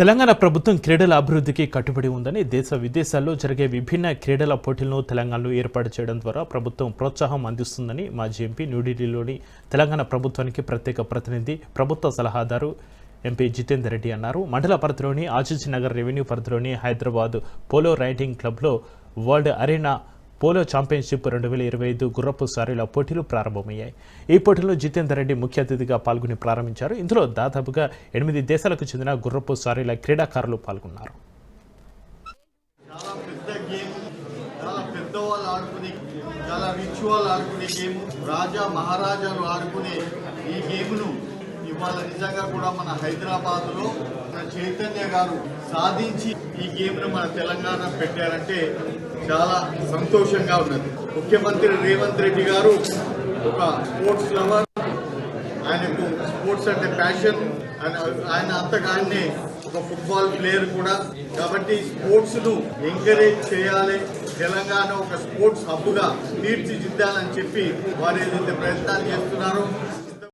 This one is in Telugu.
తెలంగాణ ప్రభుత్వం క్రీడల అభివృద్ధికి కట్టుబడి ఉందని దేశ విదేశాల్లో జరిగే విభిన్న క్రీడల పోటీలను తెలంగాణలో ఏర్పాటు చేయడం ద్వారా ప్రభుత్వం ప్రోత్సాహం అందిస్తుందని మాజీ ఎంపీ న్యూఢిల్లీలోని తెలంగాణ ప్రభుత్వానికి ప్రత్యేక ప్రతినిధి ప్రభుత్వ సలహాదారు ఎంపీ జితేందర్ రెడ్డి అన్నారు. మండల పరిధిలోని ఆచిచి నగర్ రెవెన్యూ పరిధిలోని హైదరాబాద్ పోలో రైడింగ్ క్లబ్లో వరల్డ్ అరేనా పోలో ఛాంపియన్షిప్ రెండు వేల ఇరవై ఐదు గుర్రపు సారీల పోటీలు ప్రారంభమయ్యాయి. ఈ పోటీలో జితేందర్ రెడ్డి ముఖ్య అతిథిగా పాల్గొని ప్రారంభించారు. ఇందులో దాదాపుగా ఎనిమిది దేశాలకు చెందిన గుర్రపు సారీల క్రీడాకారులు పాల్గొన్నారు. చాలా ఆడుకునే గేమ్ రాజా మహారాజాలు ఆడుకునే ఈ గేమ్ను ఇవాళ నిజంగా కూడా మన హైదరాబాద్లో మన చైతన్య గారు సాధించి ఈ గేమ్ను మన తెలంగాణ పెట్టారంటే చాలా సంతోషంగా ఉన్నది. ముఖ్యమంత్రి రేవంత్ రెడ్డి గారు ఒక స్పోర్ట్స్ లవర్ ఆయనకు స్పోర్ట్స్ అంటే ప్యాషన్ ఆయన ఆయన అంతగానే ఒక ఫుట్బాల్ ప్లేయర్ కూడా. కాబట్టి స్పోర్ట్స్ను ఎంకరేజ్ చేయాలి. తెలంగాణ ఒక స్పోర్ట్స్ హబ్గా తీర్చిదిద్దాలని చెప్పి వారు ఏదైతే ప్రయత్నాలు చేస్తున్నారో